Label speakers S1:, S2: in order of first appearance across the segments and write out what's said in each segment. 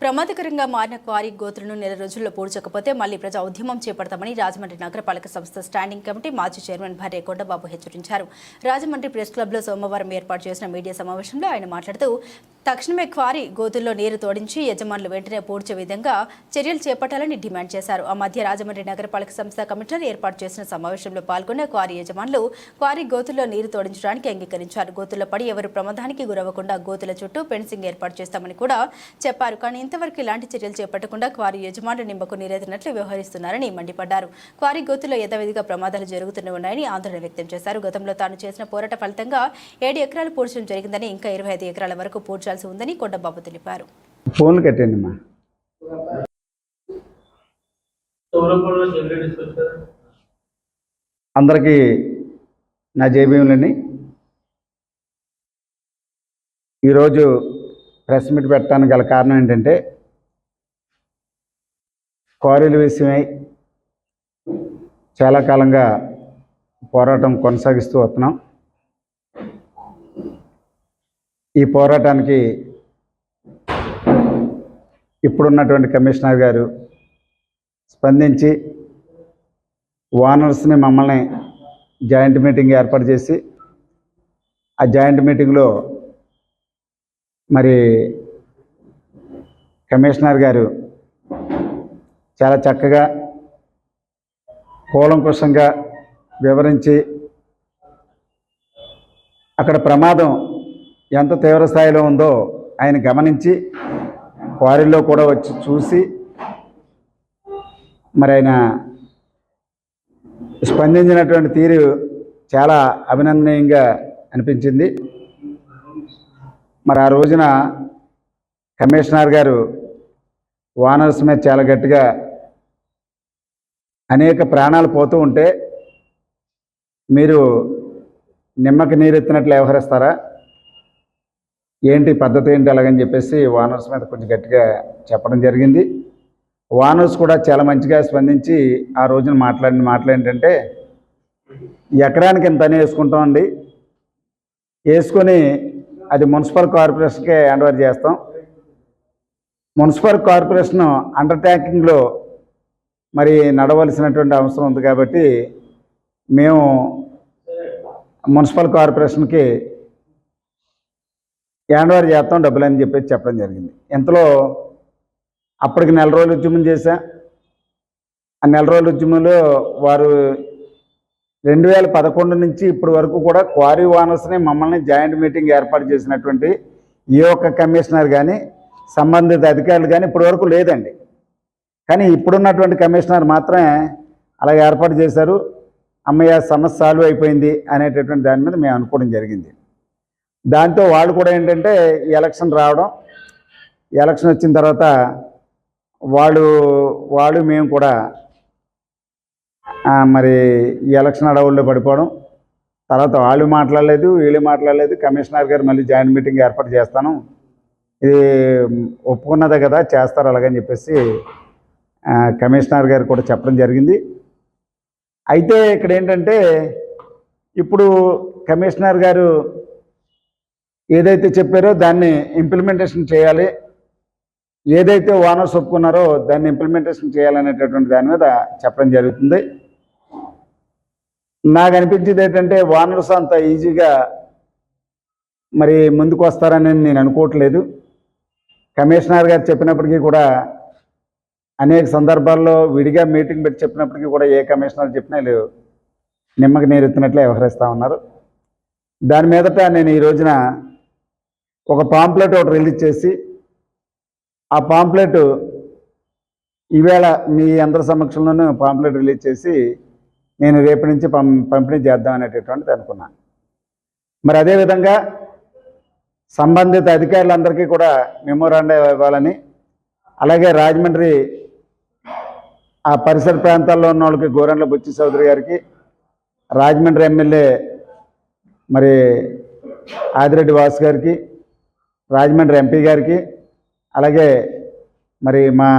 S1: ప్రమాదకరంగా మారిన క్వారీ గోతులను నెల రోజుల్లో పూడ్చకపోతే మళ్ళీ ప్రజా ఉద్యమం చేపడతామని రాజమండ్రి నగరపాలక సంస్థ స్టాండింగ్ కమిటీ మాజీ చైర్మన్ భార్య కొండబాబు హెచ్చరించారు. రాజమండ్రి ప్రెస్ క్లబ్లో సోమవారం ఏర్పాటు చేసిన మీడియా సమావేశంలో ఆయన మాట్లాడుతూ తక్షణమే క్వారీ గోతుల్లో నీరు తోడించి యజమానులు వెంటనే పూడ్చే విధంగా చర్యలు చేపట్టాలని డిమాండ్ చేశారు. ఆ మధ్య రాజమండ్రి నగరపాలక సంస్థ కమిషనర్ ఏర్పాటు చేసిన సమావేశంలో పాల్గొన్న క్వారీ యజమానులు క్వారీ గోతుల్లో నీరు తోడించడానికి అంగీకరించారు. గోతుల్లో పడి ఎవరు ప్రమాదానికి గురవ్వకుండా గోతుల చుట్టూ ఫెన్సింగ్ ఏర్పాటు చేస్తామని కూడా చెప్పారు. కానీ ఇంతవరకు ఇలాంటి చర్యలు చేపట్టకుండా క్వారీ యజమానులు నిమ్మకు నీరెత్తినట్లు వ్యవహరిస్తున్నారని మండిపడ్డారు. క్వారీ గోతుల్లో యథావిధిగా ప్రమాదాలు జరుగుతూనే ఉన్నాయని ఆందోళన వ్యక్తం చేశారు. గతంలో తాను చేసిన పోరాట ఫలితంగా ఏడు ఎకరాలు పూడ్చడం జరిగిందని ఇంకా ఇరవై ఐదు ఎకరాల వరకు పూడ్చాల్సి ఉందని కొండబాబు తెలిపారు.
S2: ఫోన్లు కట్టండి అందరికీ నా జేబీఎంలని ఈరోజు ప్రెస్ మీట్ పెట్టడానికి గల కారణం ఏంటంటే క్వారీల విషయమై చాలా కాలంగా పోరాటం కొనసాగిస్తూ వస్తున్నాం. ఈ పోరాటానికి ఇప్పుడున్నటువంటి కమిషనర్ గారు స్పందించి ఓనర్స్ని మమ్మల్ని జాయింట్ మీటింగ్ ఏర్పాటు చేసి ఆ జాయింట్ మీటింగ్లో మరి కమిషనర్ గారు చాలా చక్కగా కూలంకుషంగా వివరించి అక్కడ ప్రమాదం ఎంత తీవ్ర స్థాయిలో ఉందో ఆయన గమనించి క్వారీలో కూడా వచ్చి చూసి మరి ఆయన స్పందించినటువంటి తీరు చాలా అభినందనీయంగా అనిపించింది. మరి ఆ రోజున కమిషనర్ గారు వానర్స్ మీద చాలా గట్టిగా అనేక ప్రాణాలు పోతూ ఉంటే మీరు నిమ్మకి నీరెత్తినట్లు వ్యవహరిస్తారా? ఏంటి పద్ధతి ఏంటి అలాగని చెప్పేసి వానర్స్ మీద కొంచెం గట్టిగా చెప్పడం జరిగింది. వానర్స్ కూడా చాలా మంచిగా స్పందించి ఆ రోజున మాట్లాడిన మాటలు ఏంటంటే ఎకరానికి ఇంత అని వేసుకుంటామండి? వేసుకొని అది మున్సిపల్ కార్పొరేషన్కే హ్యాండ్ ఓవర్ చేస్తాం. మున్సిపల్ కార్పొరేషన్ అండర్టేకింగ్లో మరి నడవలసినటువంటి అవసరం ఉంది కాబట్టి మేము మున్సిపల్ కార్పొరేషన్కి హ్యాండ్ ఓవర్ చేస్తాం డబ్బులు అని చెప్పేసి చెప్పడం జరిగింది. ఇంతలో అప్పటికి నెల రోజులు ఉద్యమం చేశా. ఆ నెల రోజుల ఉద్యమంలో వారు రెండు వేల పదకొండు నుంచి ఇప్పటి వరకు కూడా క్వారీ ఓనర్స్ని మమ్మల్ని జాయింట్ మీటింగ్ ఏర్పాటు చేసినటువంటి ఏ ఒక్క కమిషనర్ కానీ సంబంధిత అధికారులు కానీ ఇప్పటి వరకు లేదండి. కానీ ఇప్పుడున్నటువంటి కమిషనర్ మాత్రమే అలా ఏర్పాటు చేశారు. అమ్మయ్య సమస్య సాల్వ్ అయిపోయింది అనేటటువంటి దాని మీద మేము అనుకోవడం జరిగింది. దాంతో వాళ్ళు కూడా ఏంటంటే ఎలక్షన్ రావడం ఎలక్షన్ వచ్చిన తర్వాత వాళ్ళు వాళ్ళు మేము కూడా మరి ఈ ఎలక్షన్ అడవుల్లో పడిపోవడం. తర్వాత వాళ్ళు మాట్లాడలేదు వీళ్ళు మాట్లాడలేదు. కమిషనర్ గారు మళ్ళీ జాయింట్ మీటింగ్ ఏర్పాటు చేస్తాను. ఇది ఒప్పుకున్నదే కదా చేస్తారు అలాగని చెప్పేసి కమిషనర్ గారు కూడా చెప్పడం జరిగింది. అయితే ఇక్కడ ఏంటంటే ఇప్పుడు కమిషనర్ గారు ఏదైతే చెప్పారో దాన్ని ఇంప్లిమెంటేషన్ చేయాలి. ఏదైతే ఓనర్స్ ఒప్పుకున్నారో దాన్ని ఇంప్లిమెంటేషన్ చేయాలనేటటువంటి దాని మీద చెప్పడం జరుగుతుంది. నాకు అనిపించేది ఏంటంటే వానర్స్ అంత ఈజీగా మరి ముందుకు వస్తారని నేను అనుకోవట్లేదు. కమిషనర్ గారు చెప్పినప్పటికీ కూడా అనేక సందర్భాల్లో విడిగా మీటింగ్ పెట్టి చెప్పినప్పటికీ కూడా ఏ కమిషనర్ చెప్పినా వీళ్ళు నిమ్మకి నీరెత్తినట్లే వ్యవహరిస్తూ ఉన్నారు. దాని మీదట నేను ఈ రోజున ఒక పాంప్లెట్ ఒకటి రిలీజ్ చేసి ఆ పాంప్లెట్ ఈవేళ మీ అందరి సమక్షంలోనూ పాంప్లెట్ రిలీజ్ చేసి నేను రేపటి నుంచి పం పంపిణీ చేద్దాం అనేటటువంటిది అనుకున్నాను. మరి అదేవిధంగా సంబంధిత అధికారులందరికీ కూడా మెమోరాండా ఇవ్వాలని అలాగే రాజమండ్రి ఆ పరిసర ప్రాంతాల్లో ఉన్న వాళ్ళకి గోరంట్ల బుచ్చి చౌదరి గారికి రాజమండ్రి ఎమ్మెల్యే మరి ఆదిరెడ్డి వాసు గారికి రాజమండ్రి ఎంపీ గారికి అలాగే మరి మా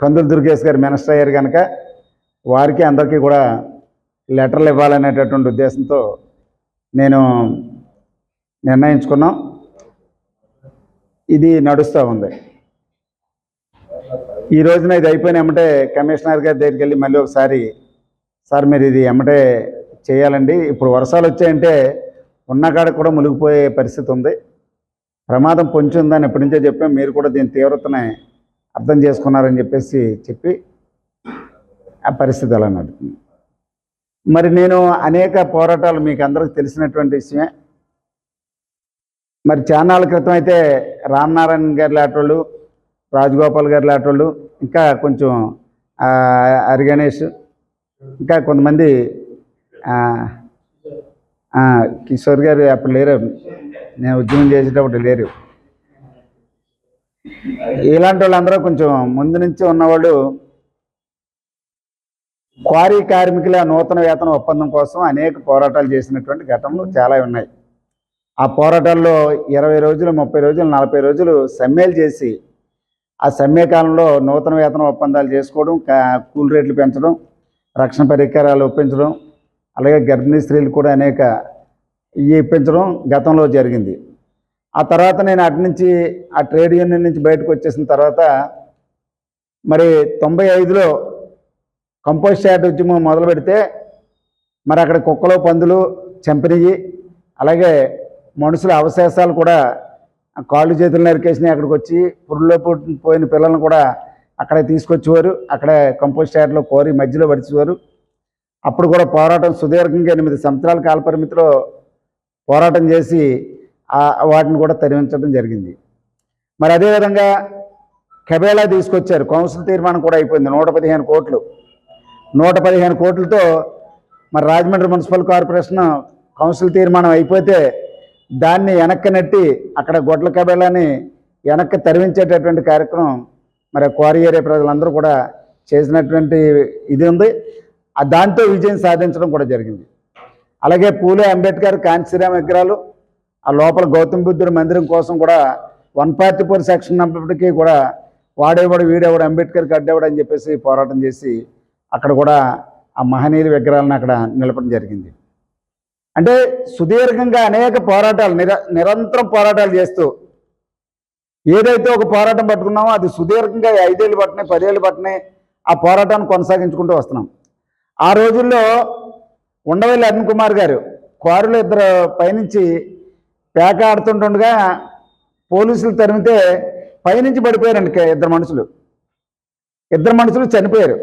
S2: కందుల దుర్గేష్ గారు మినిస్టర్ అయ్యారు కనుక వారికి అందరికీ కూడా లెటర్లు ఇవ్వాలనేటటువంటి ఉద్దేశంతో నేను నిర్ణయించుకున్నాం. ఇది నడుస్తూ ఉంది. ఈ రోజున ఇది అయిపోయిన ఎమ్మటే కమిషనర్ గారి దగ్గరికి వెళ్ళి మళ్ళీ ఒకసారి సార్ మీరు ఇది ఎమ్మటే చేయాలండి. ఇప్పుడు వర్షాలు వచ్చాయంటే ఉన్న కాడ కూడా మునిగిపోయే పరిస్థితి ఉంది. ప్రమాదం పొంచి ఉందని ఎప్పటి నుంచో చెప్పాం. మీరు కూడా దీని తీవ్రతని అర్థం చేసుకున్నారని చెప్పేసి చెప్పి ఆ పరిస్థితి అలా నడుతుంది? మరి నేను అనేక పోరాటాలు మీకు అందరికి తెలిసినటువంటి విషయమే. మరి చాన్నాళ్ళ క్రితం అయితే రామనారాయణ గారి లాంటి రాజగోపాల్ గారి లాంటి ఇంకా కొంచెం ఆ, ఇంకా కొంతమంది కిషోర్ గారు అప్పుడు లేరు. నేను ఉద్యమం చేసేటప్పుడు లేరు. ఇలాంటి వాళ్ళందరూ కొంచెం ముందు నుంచి ఉన్నవాళ్ళు క్వారీ కార్మికుల నూతన వేతన ఒప్పందం కోసం అనేక పోరాటాలు చేసినటువంటి ఘటనలు చాలా ఉన్నాయి. ఆ పోరాటాల్లో ఇరవై రోజులు ముప్పై రోజులు నలభై రోజులు సమ్మెలు చేసి ఆ సమ్మె కాలంలో నూతన వేతన ఒప్పందాలు చేసుకోవడం కూల్ రేట్లు పెంచడం రక్షణ పరికరాలు ఒప్పించడం అలాగే గర్భిణీ స్త్రీలు కూడా అనేక ఇప్పించడం గతంలో జరిగింది. ఆ తర్వాత నేను అటు నుంచి ఆ ట్రేడ్ యూనియన్ నుంచి బయటకు వచ్చేసిన తర్వాత మరి తొంభై ఐదులో కంపోస్ట్ యార్డ్ ఉద్యమం మొదలు పెడితే మరి అక్కడ కుక్కలు పందులు చంపినవి అలాగే మనుషుల అవశేషాలు కూడా కాళ్ళు చేతులు నరికేసినాయి అక్కడికి వచ్చి పురుల్లో పోయిన పిల్లల్ని కూడా అక్కడే తీసుకొచ్చేవారు అక్కడే కంపోస్ట్ యార్డ్లో కోరి మధ్యలో పడిచేవారు అప్పుడు కూడా పోరాటం సుదీర్ఘంగా ఎనిమిది సంవత్సరాల కాల పరిమితిలో పోరాటం చేసి వాటిని కూడా తరిమించడం జరిగింది. మరి అదేవిధంగా కెబేలా తీసుకొచ్చారు. కౌన్సిల్ తీర్మానం కూడా అయిపోయింది. నూట పదిహేను కోట్లు. నూట పదిహేను కోట్లతో మరి రాజమండ్రి మున్సిపల్ కార్పొరేషన్ కౌన్సిల్ తీర్మానం అయిపోతే దాన్ని వెనక్కి నెట్టి అక్కడ గొడ్ల కబేళాని వెనక్కి తరివించేటటువంటి కార్యక్రమం మరి క్వారీ ఏరియా ప్రజలందరూ కూడా చేసినటువంటి ఇది ఉంది. ఆ దాంతో విజయం సాధించడం కూడా జరిగింది. అలాగే పూలే అంబేద్కర్ కాంచీరామ్ విగ్రహాలు ఆ లోపల గౌతమ బుద్ధుడి మందిరం కోసం కూడా వన్ ఫార్టీ ఫోర్ సెక్షన్ ఉన్నప్పటికీ కూడా వాడేవాడు వీడేవాడు అంబేద్కర్కి అడ్డేవాడు అని చెప్పేసి పోరాటం చేసి అక్కడ కూడా ఆ మహనీయుల విగ్రహాలను అక్కడ నిలపడం జరిగింది. అంటే సుదీర్ఘంగా అనేక పోరాటాలు నిర నిరంతరం పోరాటాలు చేస్తూ ఏదైతే ఒక పోరాటం పట్టుకున్నామో అది సుదీర్ఘంగా ఐదేళ్ళు పట్టినాయి పదేళ్ళు పట్టినాయి ఆ పోరాటాన్ని కొనసాగించుకుంటూ వస్తున్నాం. ఆ రోజుల్లో ఉండవల్లి అరుణ్ కుమార్ గారు క్వారీలో ఇద్దరు పైనుంచి పేక ఆడుతుంటుండగా పోలీసులు తరిమితే పైనుంచి పడిపోయారండి ఇద్దరు మనుషులు. ఇద్దరు మనుషులు చనిపోయారు.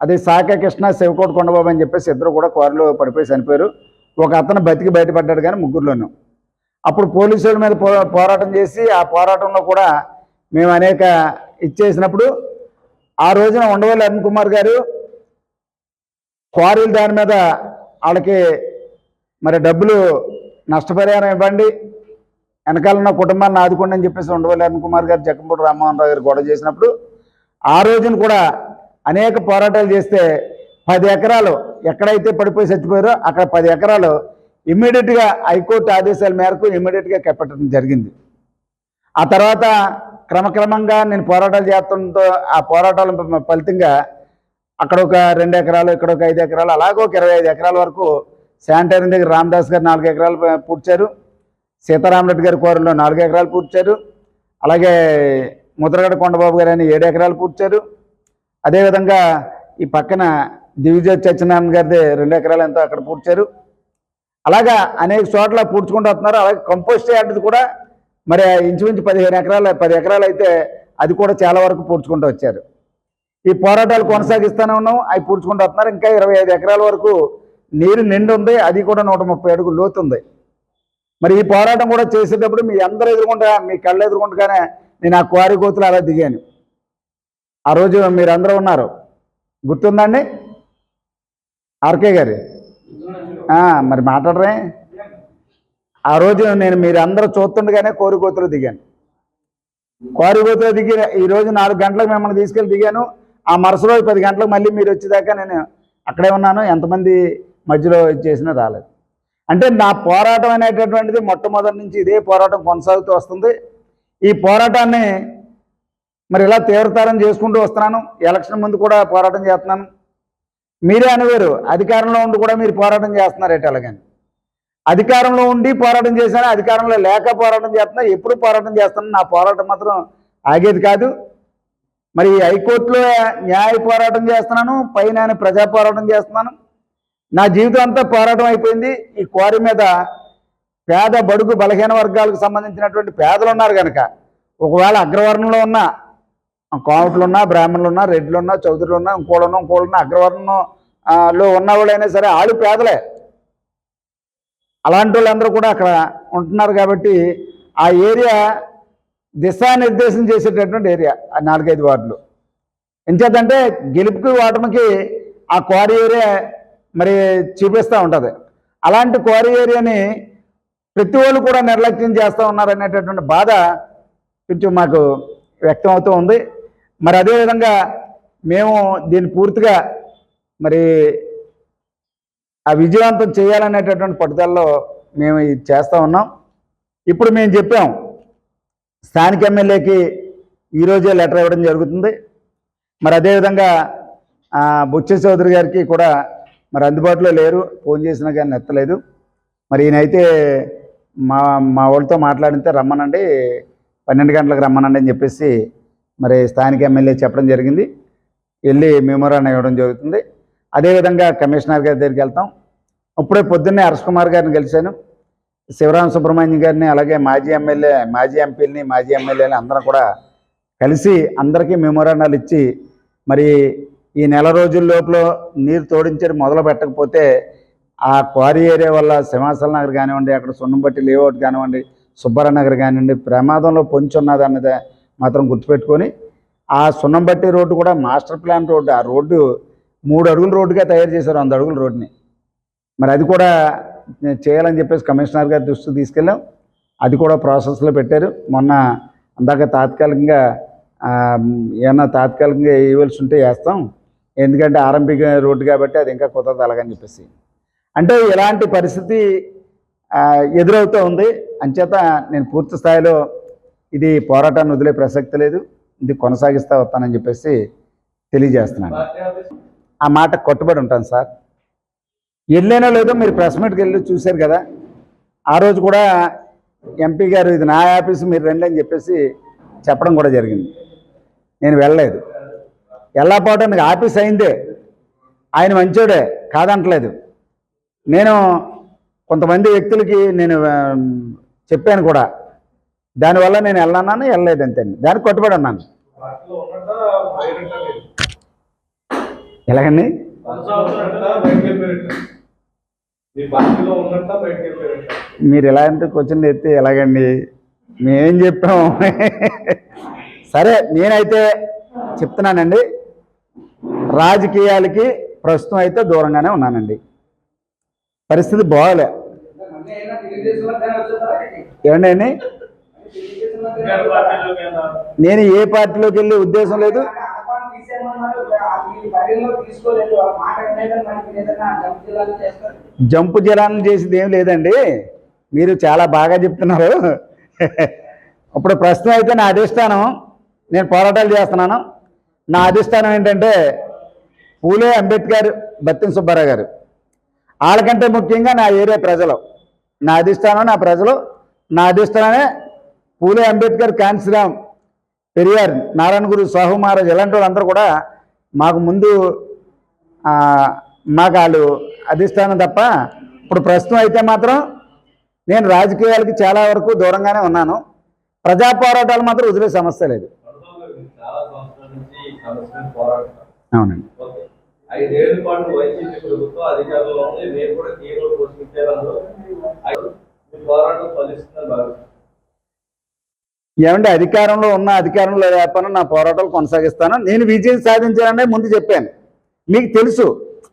S2: అది సాక కృష్ణ శివకోట కొండబాబు అని చెప్పేసి ఇద్దరు కూడా కారులో పడిపోయి చనిపోయారు. ఒక అతను బతికి బయటపడ్డాడు కానీ ముగ్గురులోనూ. అప్పుడు పోలీసుల మీద పో పోరాటం చేసి ఆ పోరాటంలో కూడా మేము అనేక ఇచ్చేసినప్పుడు ఆ రోజున ఉండవల్లి అరుణ్ కుమార్ గారు క్వారీలు దాని మీద వాళ్ళకి మరి డబ్బులు నష్టపరిహారం ఇవ్వండి వెనకాలన్న కుటుంబాన్ని ఆదుకోండి అని చెప్పేసి ఉండవల్లి అరుణ్ కుమార్ గారు జక్కంపూడి రామ్మోహన్ రావు గారు గొడవ చేసినప్పుడు ఆ రోజున కూడా అనేక పోరాటాలు చేస్తే పది ఎకరాలు ఎక్కడైతే పడిపోయి చచ్చిపోయారో అక్కడ పది ఎకరాలు ఇమ్మీడియట్గా హైకోర్టు ఆదేశాల మేరకు ఇమ్మీడియట్గా కట్టడం జరిగింది. ఆ తర్వాత క్రమక్రమంగా నేను పోరాటాలు చేస్తుండటంతో ఆ పోరాటాల ఫలితంగా అక్కడ ఒక రెండు ఎకరాలు ఇక్కడ ఒక ఐదు ఎకరాలు అలాగే ఒక ఇరవై ఐదు ఎకరాల వరకు శానిటైరింగ్ దగ్గర రామదాస్ గారు నాలుగు ఎకరాలు పూడ్చారు. సీతారామరెడ్డి గారి కోరలో నాలుగు ఎకరాలు పూడ్చారు. అలాగే ముద్రగడ కొండబాబు గారు అని ఏడు ఎకరాలు పూడ్చారు. అదేవిధంగా ఈ పక్కన దివిజయ్ సత్యనారాయణ గారిది రెండు ఎకరాలు ఎంతో అక్కడ పూడ్చారు. అలాగా అనేక చోట్ల పూడ్చుకుంటూ వస్తున్నారు. అలాగే కంపోస్ట్ యార్డ్ది కూడా మరి ఇంచుమించు పదిహేను ఎకరాలు పది ఎకరాలు అయితే అది కూడా చాలా వరకు పూడ్చుకుంటూ వచ్చారు. ఈ పోరాటాలు కొనసాగిస్తూనే ఉన్నాం. అవి పూడ్చుకుంటూ వస్తున్నారు. ఇంకా ఇరవై ఐదు ఎకరాల వరకు నీరు నిండు ఉంది. అది కూడా నూట ముప్పై అడుగులు లోతు ఉంది. మరి ఈ పోరాటం కూడా చేసేటప్పుడు మీ అందరూ ఎదుర్కొంటా మీ కళ్ళు ఎదుర్కొంటగానే నేను ఆ క్వారీ కోతులు అలా దిగాను. ఆ రోజు మీరందరూ ఉన్నారు. గుర్తుందండి? ఆర్కే గారు? మరి మాట్లాడరే. ఆ రోజు నేను మీరు చూస్తుండగానే కోరికోతులు దిగాను. కోరికోతులు దిగి ఈరోజు నాలుగు గంటలకు మిమ్మల్ని తీసుకెళ్ళి దిగాను. ఆ మరుస రోజు పది గంటలకు మళ్ళీ మీరు వచ్చేదాకా నేను అక్కడే ఉన్నాను. ఎంతమంది మధ్యలో చేసినా రాలేదు. అంటే నా పోరాటం అనేటటువంటిది మొట్టమొదటి నుంచి ఇదే పోరాటం కొనసాగుతూ వస్తుంది. ఈ పోరాటాన్ని మరి ఇలా తీవ్రతరం చేసుకుంటూ వస్తున్నాను? ఎలక్షన్ ముందు కూడా పోరాటం చేస్తున్నాను. మీరే అనేవారు. అధికారంలో ఉండి కూడా మీరు పోరాటం చేస్తున్నారు ఎట్ అలాగని. అధికారంలో ఉండి పోరాటం చేశాను అధికారంలో లేక పోరాటం చేస్తున్నా ఎప్పుడు పోరాటం చేస్తాను నా పోరాటం మాత్రం ఆగేది కాదు. మరి హైకోర్టులో న్యాయ పోరాటం చేస్తున్నాను. పైన ప్రజా పోరాటం చేస్తున్నాను. నా జీవితం అంతా పోరాటం అయిపోయింది. ఈ కోరి మీద పేద బడుగు బలహీన వర్గాలకు సంబంధించినటువంటి పేదలు ఉన్నారు కనుక ఒకవేళ అగ్రవర్ణంలో ఉన్న కోమట్లు ఉన్నా బ్రాహ్మణులు ఉన్నా రెడ్లు ఉన్నా చౌదరులు ఉన్నా ఇంకోళ్ళు ఉన్నా ఇంకోళ్ళు లో ఉన్న సరే వాళ్ళు పేదలే. అలాంటి వాళ్ళందరూ కూడా అక్కడ ఉంటున్నారు కాబట్టి ఆ ఏరియా దిశానిర్దేశం చేసేటటువంటి ఏరియా ఆ నాలుగైదు వార్డులు. ఎంచేతంటే గెలుపుకి ఓటమికి ఆ క్వారీ ఏరియా మరి చూపిస్తూ ఉంటుంది. అలాంటి క్వారీ ఏరియాని ప్రతి వాళ్ళు కూడా నిర్లక్ష్యం చేస్తూ ఉన్నారు అనేటటువంటి బాధ కొంచెం మాకు వ్యక్తం అవుతూ ఉంది. మరి అదేవిధంగా మేము దీన్ని పూర్తిగా మరి ఆ విజయవంతం చేయాలనేటటువంటి పట్టుదలలో మేము ఇది చేస్తూ ఉన్నాం. ఇప్పుడు మేము చెప్పాం స్థానిక ఎమ్మెల్యేకి ఈరోజే లెటర్ ఇవ్వడం జరుగుతుంది. మరి అదేవిధంగా బుచ్చ చౌదరి గారికి కూడా మరి అందుబాటులో లేరు ఫోన్ చేసినా కానీ ఎత్తలేదు. మరి ఈయనైతే మా మా వాళ్ళతో మాట్లాడితే రమ్మనండి పన్నెండు గంటలకు రమ్మనండి అని చెప్పేసి మరి స్థానిక ఎమ్మెల్యే చెప్పడం జరిగింది. వెళ్ళి మెమోరాన్ని ఇవ్వడం జరుగుతుంది. అదేవిధంగా కమిషనర్ గారి దగ్గరికి వెళ్తాం. అప్పుడే పొద్దున్నే హర్ష్ కుమార్ గారిని కలిశాను. శివరామ సుబ్రహ్మణ్యం గారిని అలాగే మాజీ ఎమ్మెల్యే మాజీ ఎంపీలని మాజీ ఎమ్మెల్యేని అందరం కూడా కలిసి అందరికీ మెమోరాండాలు ఇచ్చి మరి ఈ నెల రోజుల లోపల నీరు తోడించడం మొదలు పెట్టకపోతే ఆ క్వారీ ఏరియా వల్ల సింహాసల నగర్ కానివ్వండి అక్కడ సున్నంబట్టి లేఅవుట్ కానివ్వండి సుబ్బారావు నగర్ కానివ్వండి ప్రమాదంలో పొంచి ఉన్నది మాత్రం గుర్తుపెట్టుకొని ఆ సున్నంబట్టి రోడ్డు కూడా మాస్టర్ ప్లాన్ రోడ్డు. ఆ రోడ్డు మూడు అడుగుల రోడ్డుగా తయారు చేశారు వంద అడుగుల రోడ్డుని. మరి అది కూడా నేను చేయాలని చెప్పేసి కమిషనర్ గారి దృష్టికి తీసుకెళ్ళాం. అది కూడా ప్రాసెస్లో పెట్టారు. మొన్న అందాక తాత్కాలికంగా ఏమన్నా తాత్కాలికంగా వేయవలసి ఉంటే వేస్తాం. ఎందుకంటే ఆర్ఎంపీ రోడ్డు కాబట్టి అది ఇంకా కుదరదు అలాగని చెప్పేసి. అంటే ఇలాంటి పరిస్థితి ఎదురవుతూ ఉంది. అంచేత నేను పూర్తి స్థాయిలో ఇది పోరాటాన్ని వదిలే ప్రసక్తి లేదు. ఇది కొనసాగిస్తూ వస్తానని చెప్పేసి తెలియజేస్తున్నాను. ఆ మాట కట్టుబడి ఉంటాను సార్. వెళ్ళేనో లేదో మీరు ప్రెస్ మీట్కి వెళ్ళి చూశారు కదా. ఆ రోజు కూడా ఎంపీ గారు ఇది నా ఆఫీసు మీరు రండి అని చెప్పేసి చెప్పడం కూడా జరిగింది. నేను వెళ్ళలేదు. వెళ్ళకపోవడానికి ఆఫీస్ అయిందే. ఆయన మంచోడే కాదంటలేదు. నేను కొంతమంది వ్యక్తులకి నేను చెప్పాను కూడా. దానివల్ల నేను వెళ్ళన్నాను వెళ్ళలేదు అంతేండి. దానికి కట్టుబడి ఉన్నాను. ఎలాగండి? మీరు ఎలాంటి క్వశ్చన్ ఎత్తే ఎలాగండి? మేమేం చెప్పాము? సరే నేనైతే చెప్తున్నానండి. రాజకీయాలకి ప్రస్తుతం అయితే దూరంగానే ఉన్నానండి. పరిస్థితి బాగోలే. ఏమండి?
S3: ఇంకా
S2: నేను ఏ పార్టీలోకి వెళ్ళే ఉద్దేశం లేదు. జంపు జలాలను చేసేది ఏం లేదండి. మీరు చాలా బాగా చెప్తున్నారు. ఇప్పుడు ప్రస్తుతం అయితే నా అధిష్టానం నేను పోరాటాలు చేస్తున్నాను. నా అధిష్టానం ఏంటంటే పూలే అంబేద్కర్ బత్తిన సుబ్బారావు గారు. వాళ్ళకంటే ముఖ్యంగా నా ఏరియా ప్రజలు. నా అధిష్టానం నా ప్రజలు. నా అధిష్టానమే పూలే అంబేద్కర్ కాన్సీరామ్ పెరియార్ నారాయణ గురు సాహు మహారాజ్ ఇలాంటి వాళ్ళందరూ కూడా మాకు ముందు మాకు వాళ్ళు అధిష్టానం తప్ప ఇప్పుడు ప్రస్తుతం అయితే మాత్రం నేను రాజకీయాలకి చాలా వరకు దూరంగానే ఉన్నాను. ప్రజా పోరాటాలు మాత్రం వదిలే సమస్య లేదు. అవునండి.
S3: ఐదేళ్ళ పాటు వైసీపీ ప్రభుత్వం అధికారంలో ఉంది. మేము కూడా పోషించారు పోరాటం ఫలిస్తుందని భావిస్తున్నాం
S2: ఏమంటే అధికారంలో ఉన్న అధికారంలో లేకపోయినా నా పోరాటాలు కొనసాగిస్తాను. నేను విజయం సాధించాననే ముందు చెప్పాను. మీకు తెలుసు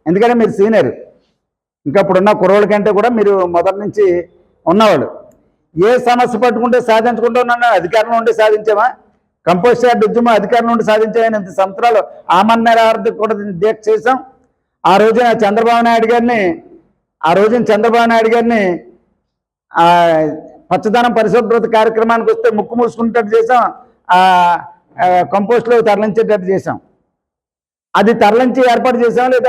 S2: ఎందుకంటే మీరు సీనియర్. ఇంకా ఇప్పుడున్న కుర్రోళ్ళ కంటే కూడా మీరు మొదటి నుంచి ఉన్నవాళ్ళు. ఏ సమస్య పట్టుకుంటే సాధించుకుంటూ ఉన్నాను. అధికారంలో ఉండి సాధించామా? కంపోస్ట్ యార్డ్ ఉద్యమం అధికారంలో ఉండి సాధించామని ఇంత సంవత్సరాలు ఆమన్నర ఆర్థిక కూడా దీక్ష చేశాం. ఆ రోజున చంద్రబాబు నాయుడు గారిని ఆ రోజున చంద్రబాబు నాయుడు గారిని పచ్చదనం పరిశుభ్రత కార్యక్రమానికి వస్తే ముక్కు మూసుకునేటట్టు చేసాం ఆ కంపోస్ట్లో తరలించేటట్టు చేసాం అది తరలించి ఏర్పాటు చేసాం లేదా